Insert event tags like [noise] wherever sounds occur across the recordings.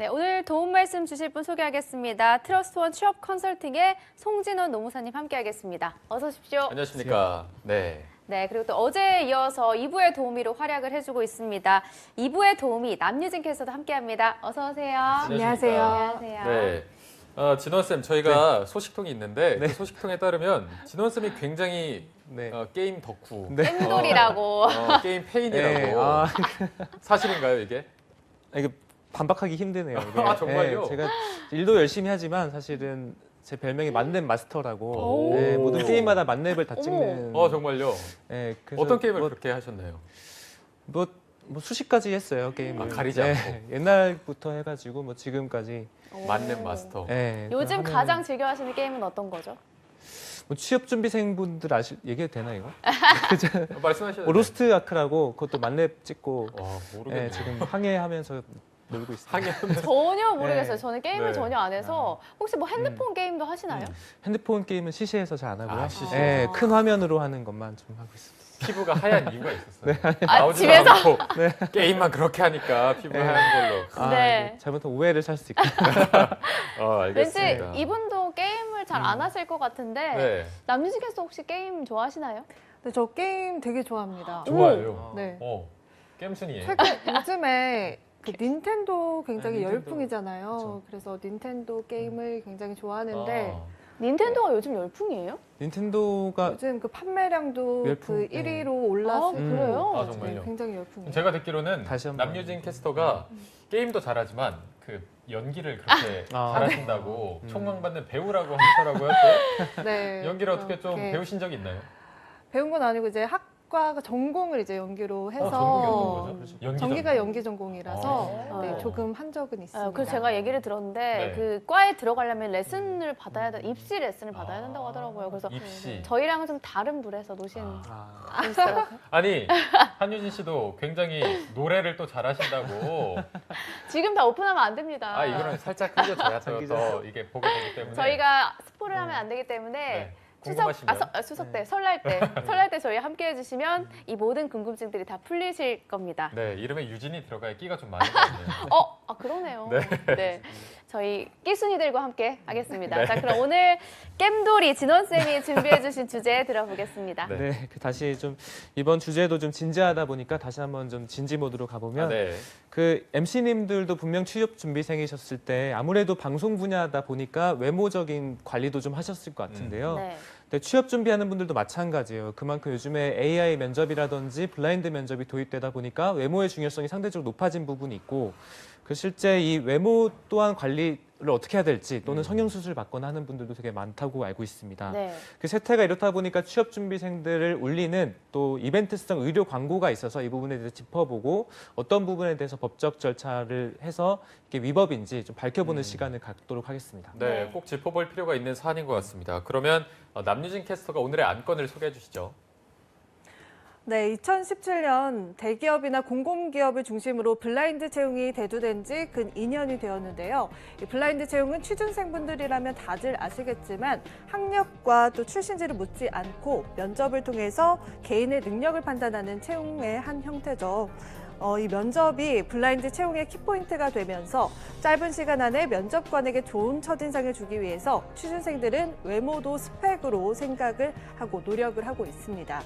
네, 오늘 도움 말씀 주실 분 소개하겠습니다. 트러스트원 취업 컨설팅의 송진원 노무사님 함께하겠습니다. 어서 오십시오. 안녕하십니까. 네. 네, 그리고 또 어제에 이어서 2부의 도우미로 활약을 해주고 있습니다. 2부의 도우미 남유진 캐스터도 함께합니다. 어서 오세요. 안녕하세요. 안녕하세요. 네. 어, 진원 쌤, 저희가 소식통이 있는데 그 소식통에 따르면 진원 쌤이 굉장히 네. 어, 게임 덕후, 네. 엠돌이라고. 어, 게임 페인이라고 [laughs] 네, 아, 사실인가요 이게? 이게 반박하기 힘드네요. 이게. [laughs] 아, 정말요? 네, 제가 일도 열심히 하지만 사실은 제 별명이 만렙 마스터라고 오. 네, 모든 게임마다 만렙을 다. 찍는. 어 정말요. 네, 그래서 어떤 게임을 뭐, 그렇게 하셨나요? 뭐, 뭐 수십 가지 했어요 게임을. 아, 가리지 네, 않고. [laughs] 옛날부터 해가지고 뭐 지금까지. 만렙 마스터. 네, 요즘 하는- 가장 즐겨 하시는 게임은 어떤 거죠? 뭐 취업 준비생분들 아실 얘기해도 되나 이거? [laughs] 어, 말씀하셔도 뭐 로스트 아크라고 그것도 만렙 찍고. 와 모르겠네. 네, 지금 항해하면서 놀고 있습니다. [laughs] 전혀 모르겠어요. 네. 저는 게임을 네. 전혀 안 해서 혹시 뭐 핸드폰 게임도 하시나요? 핸드폰 게임은 CC에서 잘 안 하고요. 아, CC. 네, 큰 화면으로 하는 것만 좀 하고 있습니다. 피부가 하얀 이유가 있었어요. 아, 나오지도 집에서? 않고 [laughs] 게임만 그렇게 하니까 피부 가 하얀 걸로. 아, 네. 네. 잘못하면 오해를 살 수 있고. [laughs] 어, 왠지 알겠습니다. 이분도 게임을 잘 안 하실 것 같은데 네. 남유진 캐스터 혹시 게임 좋아하시나요? 네, 저 게임 되게 좋아합니다. 좋아요. 네. 어, 게임순이에요. 최근 요즘에 그 닌텐도 굉장히 네, 닌텐도. 열풍이잖아요. 그쵸. 그래서 닌텐도 게임을 굉장히 좋아하는데 아. 닌텐도가 요즘 열풍이에요? 닌텐도가 요즘 그 판매량도 열풍, 그 네. 1위로 올라서 아, 그래요? 아, 네, 정말요? 굉장히 열풍이에요. 제가 듣기로는 다시 한번. 남유진 캐스터가 게임도 잘하지만 그 연기를 그렇게 아. 잘하신다고 음. 총망받는 배우라고 하시더라고요. 또 [laughs] 네, 연기를 어떻게 좀 배우신 적이 있나요? 배운 건 아니고 이제 학 과가 전공을 이제 연기로 해서 어, 전공이 어떤 거죠? 연기 전기가. 연기 전공이라서 아. 네, 조금 한 적은 있습니다. 아, 그래서 제가 얘기를 들었는데 네. 그 과에 들어가려면 레슨을 받아야 돼 입시 레슨을 받아야 아. 된다고 하더라고요. 그래서 입시. 저희랑은 좀 다른 불에서 노신 아. 아. [laughs] 아니 한유진 씨도 굉장히 노래를 또 잘하신다고. [laughs] 지금 다 오픈하면 안 됩니다. 아 이거는 살짝 흘려줘야 더, 장기자. 더 이게 보게 되기 때문에. 저희가 스포를 하면 안 되기 때문에 네, 추석 궁금하시면 아, 서, 아, 추석 때 설날 때 [laughs] 설날 때 저희 함께 해주시면 이 모든 궁금증들이 다 풀리실 겁니다. 네 이름에 유진이 들어가야 끼가 좀 같네요. 어, 아 그러네요. 네. 저희 끼순이들과 함께 하겠습니다. 자, 그럼 오늘 겜돌이 진원 쌤이 준비해주신 주제 들어보겠습니다. 네. 네. 그 다시 좀 이번 주제도 좀 진지하다 보니까 다시 한번 좀 진지 모드로 가보면 아, 네. 그 MC님들도 분명 취업 준비생이셨을 때 아무래도 방송 분야다 보니까 외모적인 관리도 좀 하셨을 것 같은데요. 네. 근데 취업 준비하는 분들도 마찬가지예요. 그만큼 요즘에 AI 면접이라든지 블라인드 면접이 도입되다 보니까 외모의 중요성이 상대적으로 높아진 부분이 있고 그 실제 이 외모 또한 관리를 어떻게 해야 될지 또는 음. 성형 수술 받거나 하는 분들도 되게 많다고 알고 있습니다. 네. 그 세태가 이렇다 보니까 취업 준비생들을 울리는 또 이벤트성 의료 광고가 있어서 이 부분에 대해서 짚어보고 어떤 부분에 대해서 법적 절차를 해서 이게 위법인지 좀 밝혀보는 음. 시간을 갖도록 하겠습니다. 네, 네. 꼭 짚어볼 필요가 있는 사안인 것 같습니다. 그러면 어, 남유진 캐스터가 오늘의 안건을 소개해 주시죠. 네, 2017년 대기업이나 공공기업을 중심으로 블라인드 채용이 대두된 지 근 2년이 되었는데요. 이 블라인드 채용은 취준생분들이라면 다들 아시겠지만 학력과 또 출신지를 묻지 않고 면접을 통해서 개인의 능력을 판단하는 채용의 한 형태죠. 어, 이 면접이 블라인드 채용의 키포인트가 되면서 짧은 시간 안에 면접관에게 좋은 첫인상을 주기 위해서 취준생들은 외모도 스펙으로 생각을 하고 노력을 하고 있습니다.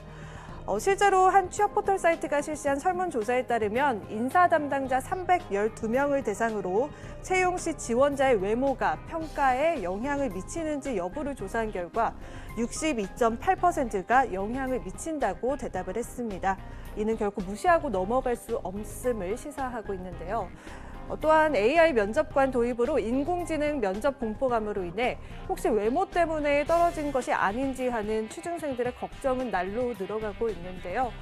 어, 실제로 한 취업 포털 사이트가 실시한 설문조사에 따르면 인사 담당자 312명을 대상으로 채용 시 지원자의 외모가 평가에 영향을 미치는지 여부를 조사한 결과 62.8%가 영향을 미친다고 대답을 했습니다. 이는 결코 무시하고 넘어갈 수 없음을 시사하고 있는데요. 어, 또한 AI 면접관 도입으로 인공지능 면접 공포감으로 인해 혹시 외모 때문에 떨어진 것이 아닌지 하는 취준생들의 걱정은 날로 늘어가고 있는데요.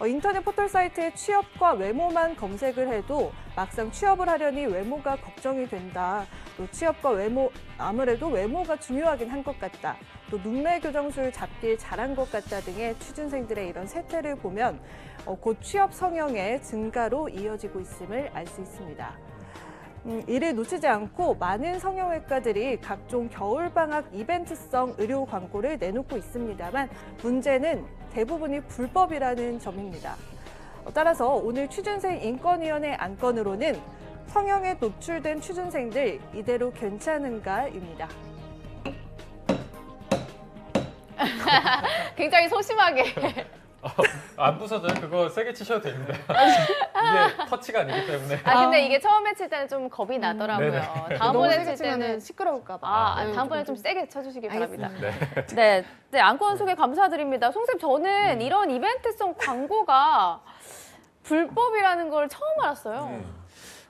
어, 인터넷 포털 사이트에 취업과 외모만 검색을 해도 막상 취업을 하려니 외모가 걱정이 된다. 또 취업과 외모 아무래도 외모가 중요하긴 한 것 같다. 또 눈매 교정술 잡길 잘한 것 같다 등의 취준생들의 이런 세태를 보면 어, 곧 취업 성형의 증가로 이어지고 있음을 알 수 있습니다. 음, 이를 놓치지 않고 많은 성형외과들이 각종 겨울방학 이벤트성 의료 광고를 내놓고 있습니다만 문제는 대부분이 불법이라는 점입니다. 어, 따라서 오늘 취준생 인권위원회 안건으로는 성형에 노출된 취준생들 이대로 괜찮은가입니다. [laughs] 굉장히 소심하게. 안 부서져요? 그거 세게 치셔도 됩니다. [laughs] 이게 터치가 아니기 때문에. 아 근데 이게 처음에 칠 때는 좀 겁이 나더라고요. 네네. 다음번에 [laughs] 칠 때는 시끄러울까 봐. 아, 네, 다음번에 좀- 좀 세게 쳐주시기 바랍니다. 알겠습니다. 네, 네 안건 소개 감사드립니다. 송쌤 저는 이런 이벤트성 광고가 불법이라는 걸 처음 알았어요.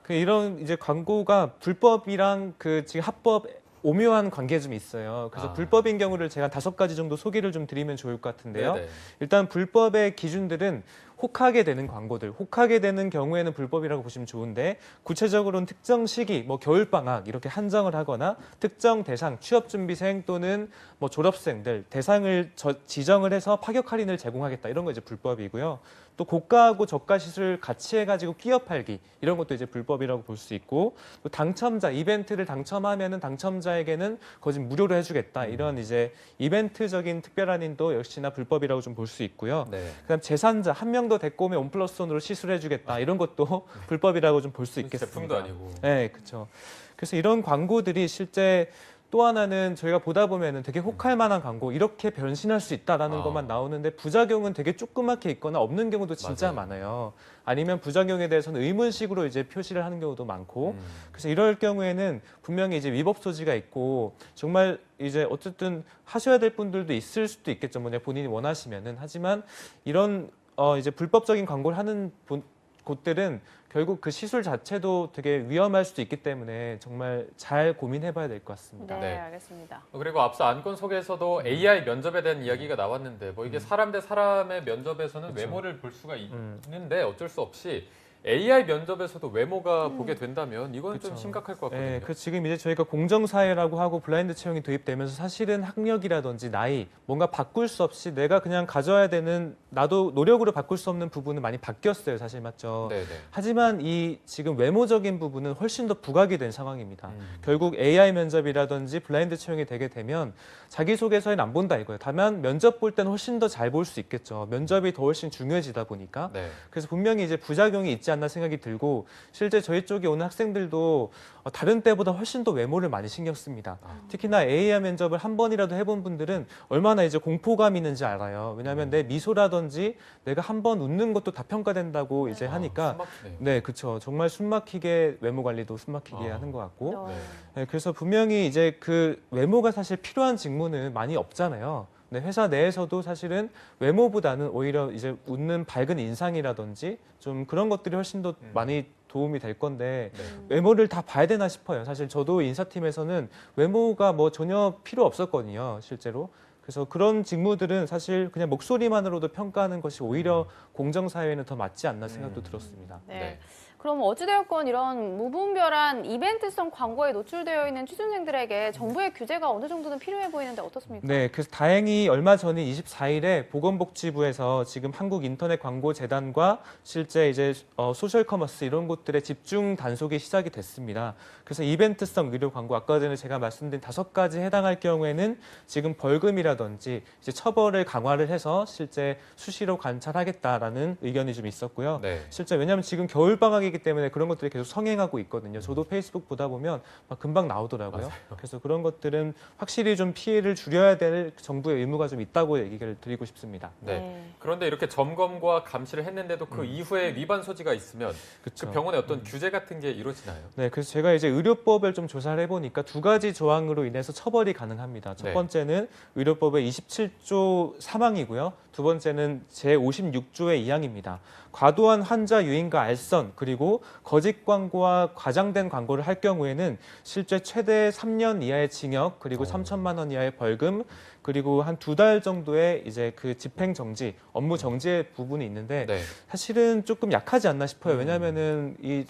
그 이런 이제 광고가 불법이랑 그 지금 합법 오묘한 관계가 좀 있어요. 그래서 아. 불법인 경우를 제가 다섯 가지 정도 소개를 좀 드리면 좋을 것 같은데요. 네네. 일단 불법의 기준들은 혹하게 되는 광고들, 혹하게 되는 경우에는 불법이라고 보시면 좋은데 구체적으로는 특정 시기, 뭐 겨울 방학 이렇게 한정을 하거나 특정 대상, 취업 준비생 또는 뭐 졸업생들 대상을 저- 지정을 해서 파격 할인을 제공하겠다 이런 거 이제 불법이고요. 또 고가하고 저가 시술 같이 해가지고 끼어 팔기 이런 것도 이제 불법이라고 볼 수 있고 또 당첨자 이벤트를 당첨하면은 당첨자에게는 거짓 무료로 해주겠다 이런 이제 이벤트적인 특별 할인도 역시나 불법이라고 좀 볼 수 있고요. 네. 그다음 재산자 한명 더 데리고 오면 원 플러스 원으로 시술해주겠다 이런 것도 [laughs] 불법이라고 좀 볼 수 있겠습니다. 제품도 아니고. 네, 그렇죠. 그래서 이런 광고들이 실제 또 하나는 저희가 보다 보면은 되게 혹할 만한 광고 이렇게 변신할 수 있다라는 아. 것만 나오는데 부작용은 되게 조그맣게 있거나 없는 경우도 진짜 맞아요. 많아요. 아니면 부작용에 대해서는 의문식으로 이제 표시를 하는 경우도 많고 음. 그래서 이럴 경우에는 분명히 이제 위법 소지가 있고 정말 이제 어쨌든 하셔야 될 분들도 있을 수도 있겠죠. 뭐냐 본인이 원하시면은 하지만 이런 어 이제 불법적인 광고를 하는 분- 곳들은 결국 그 시술 자체도 되게 위험할 수도 있기 때문에 정말 잘 고민해봐야 될 것 같습니다. 네, 네. 알겠습니다. 그리고 앞서 안건 속에서도 AI 면접에 대한 이야기가 나왔는데 뭐 이게 사람 대 사람의 면접에서는 그쵸. 외모를 볼 수가 음. 있는데 어쩔 수 없이 AI 면접에서도 외모가 보게 된다면 이건 좀 그쵸. 심각할 것 같거든요. 네, 그 지금 이제 저희가 공정사회라고 하고 블라인드 채용이 도입되면서 사실은 학력이라든지 나이 뭔가 바꿀 수 없이 내가 그냥 가져야 되는 나도 노력으로 바꿀 수 없는 부분은 많이 바뀌었어요, 사실 맞죠? 네네. 하지만 이 지금 외모적인 부분은 훨씬 더 부각이 된 상황입니다. 음. 결국 AI 면접이라든지 블라인드 채용이 되게 되면 자기소개서에는 안 본다 이거예요. 다만 면접 볼 때는 훨씬 더 잘 볼 수 있겠죠. 면접이 더 훨씬 중요해지다 보니까. 네. 그래서 분명히 이제 부작용이 있지 않나 생각이 들고 실제 저희 쪽에 오는 학생들도 어, 다른 때보다 훨씬 더 외모를 많이 신경 씁니다. 아. 특히나 AI 면접을 한 번이라도 해본 분들은 얼마나 이제 공포감 있는지 알아요. 왜냐하면 내 미소라든지 내가 한 번 웃는 것도 다 평가된다고 이제 아, 하니까. 네, 그렇죠. 정말 숨막히게 외모 관리도 숨막히게 아. 하는 것 같고, 어, 네. 네, 그래서 분명히 이제 그 외모가 사실 필요한 직무는 많이 없잖아요. 네, 회사 내에서도 사실은 외모보다는 오히려 이제 웃는 밝은 인상이라든지 좀 그런 것들이 훨씬 더 음. 많이 도움이 될 건데 네. 외모를 다 봐야 되나 싶어요. 사실 저도 인사팀에서는 외모가 뭐 전혀 필요 없었거든요, 실제로. 그래서 그런 직무들은 사실 그냥 목소리만으로도 평가하는 것이 오히려 공정사회에는 더 맞지 않나 생각도 음. 들었습니다. 네. 네. 그럼 어찌되었건 이런 무분별한 이벤트성 광고에 노출되어 있는 취준생들에게 정부의 규제가 어느 정도는 필요해 보이는데 어떻습니까? 네, 그래서 다행히 얼마 전인 24일에 보건복지부에서 지금 한국인터넷광고재단과 실제 이제 어, 소셜커머스 이런 곳들의 집중 단속이 시작이 됐습니다. 그래서 이벤트성 의료 광고 아까 전에 제가 말씀드린 다섯 가지 해당할 경우에는 지금 벌금이라든지 이제 처벌을 강화를 해서 실제 수시로 관찰하겠다라는 의견이 좀 있었고요. 네. 실제 왜냐하면 지금 겨울 방학이 기 때문에 그런 것들이 계속 성행하고 있거든요. 저도 페이스북 보다 보면 막 금방 나오더라고요. 그래서 그런 것들은 확실히 좀 피해를 줄여야 될 정부의 의무가 좀 있다고 얘기를 드리고 싶습니다. 네. 그런데 이렇게 점검과 감시를 했는데도 그 이후에 위반 소지가 있으면 그렇죠. 그 병원에 어떤 규제 같은 게 이루어지나요? 네, 그래서 제가 이제 의료법을 좀 조사를 해보니까 두 가지 조항으로 인해서 처벌이 가능합니다. 첫 네. 번째는 의료법의 27조 3항이고요. 두 번째는 제 56조의 2항입니다. 과도한 환자 유인과 알선 그리고 거짓 광고와 과장된 광고를 할 경우에는 실제 최대 3년 이하의 징역 그리고 어. 3천만 원 이하의 벌금 그리고 한 두 달 정도의 이제 그 집행 정지, 업무 정지의 부분이 있는데 네. 사실은 조금 약하지 않나 싶어요. 음. 왜냐하면은 이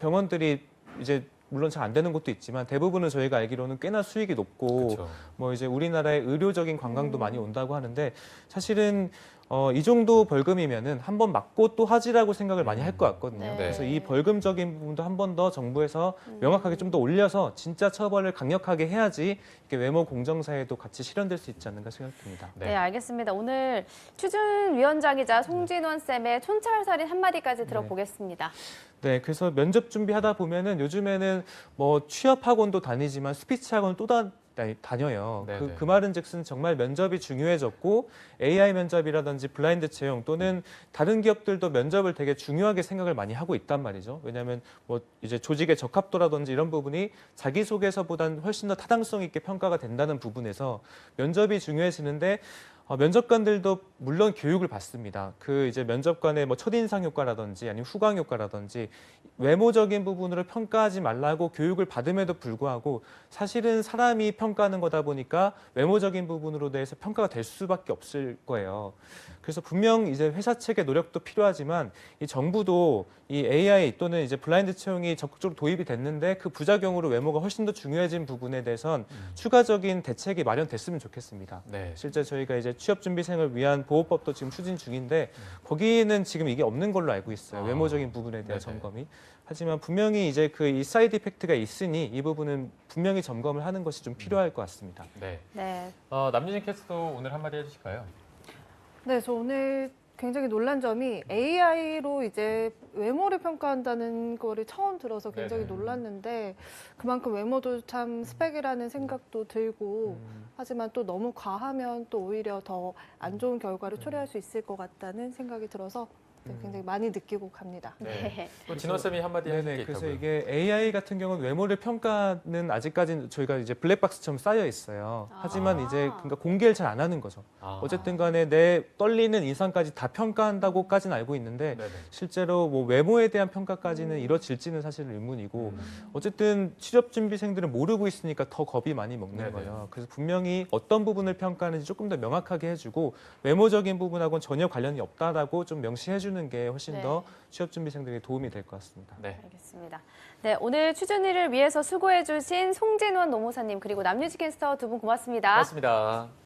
병원들이 이제 물론 잘 안 되는 곳도 있지만 대부분은 저희가 알기로는 꽤나 수익이 높고 그렇죠. 뭐 이제 우리나라의 의료적인 관광도 음. 많이 온다고 하는데 사실은 어, 이 정도 벌금이면은 한 번 맞고 또 하지라고 생각을 많이 할 것 같거든요. 네. 그래서 이 벌금적인 부분도 한 번 더 정부에서 명확하게 좀 더 올려서 진짜 처벌을 강력하게 해야지 이게 외모 공정사에도 같이 실현될 수 있지 않는가 생각됩니다. 네. 알겠습니다. 오늘 추준 위원장이자 송진원 쌤의 촌철살인 한마디까지 들어보겠습니다. 네, 그래서 면접 준비하다 보면은 요즘에는 뭐 취업 학원도 다니지만 스피치 학원 또 다, 다녀요. 네, 그, 네. 그 말은즉슨 정말 면접이 중요해졌고 AI 면접이라든지 블라인드 채용 또는 다른 기업들도 면접을 되게 중요하게 생각을 많이 하고 있단 말이죠. 왜냐하면 뭐 이제 조직의 적합도라든지 이런 부분이 자기 소개서보다는 훨씬 더 타당성 있게 평가가 된다는 부분에서 면접이 중요해지는데 어, 면접관들도 물론 교육을 받습니다. 그 이제 면접관의 뭐 첫인상 효과라든지 아니면 후광 효과라든지 외모적인 부분으로 평가하지 말라고 교육을 받음에도 불구하고 사실은 사람이 평가하는 거다 보니까 외모적인 부분으로 대해서 평가가 될 수밖에 없을 거예요. 그래서 분명 이제 회사 측의 노력도 필요하지만 이 정부도 이 AI 또는 이제 블라인드 채용이 적극적으로 도입이 됐는데 그 부작용으로 외모가 훨씬 더 중요해진 부분에 대해선 추가적인 대책이 마련됐으면 좋겠습니다. 네. 실제 저희가 이제 취업 준비생을 위한 보호법도 지금 추진 중인데 거기는 지금 이게 없는 걸로 알고 있어요. 아, 외모적인 부분에 네네. 대한 점검이. 하지만 분명히 이제 그 이 사이드 이펙트가 있으니 이 부분은 분명히 점검을 하는 것이 좀 필요할 것 같습니다. 네. 네. 어, 남유진 캐스터 오늘 한마디 해주실까요? 네, 저 오늘 굉장히 놀란 점이 AI로 이제 외모를 평가한다는 거를 처음 들어서 굉장히 네네. 놀랐는데 그만큼 외모도 참 스펙이라는 생각도 들고 음. 하지만 또 너무 과하면 또 오히려 더 안 좋은 결과를 초래할 수 있을 것 같다는 생각이 들어서 네, 굉장히 많이 느끼고 갑니다. 네. [laughs] 또 진원 쌤이 한마디 네네. 그래서 있다고요. 이게 AI 같은 경우는 외모를 평가는 아직까지는 저희가 이제 블랙박스처럼 쌓여 있어요. 하지만 아. 이제 그러니까 공개를 잘 안 하는 거죠. 아. 어쨌든 간에 내 떨리는 인상까지 다 평가한다고까지는 알고 있는데 네네. 실제로 뭐 외모에 대한 평가까지는 이뤄질지는 사실 의문이고 음. 어쨌든 취업 준비생들은 모르고 있으니까 더 겁이 많이 먹는 네네. 거예요. 그래서 분명히 어떤 부분을 평가하는지 조금 더 명확하게 해주고 외모적인 부분하고는 전혀 관련이 없다라고 좀 명시 해주는 게 훨씬 네. 더 취업 준비생들에게 도움이 될 것 같습니다. 네. 알겠습니다. 네, 오늘 추준이를 위해서 수고해주신 송진원 노무사님 그리고 남유지 캐스터 두 분 고맙습니다. 고맙습니다.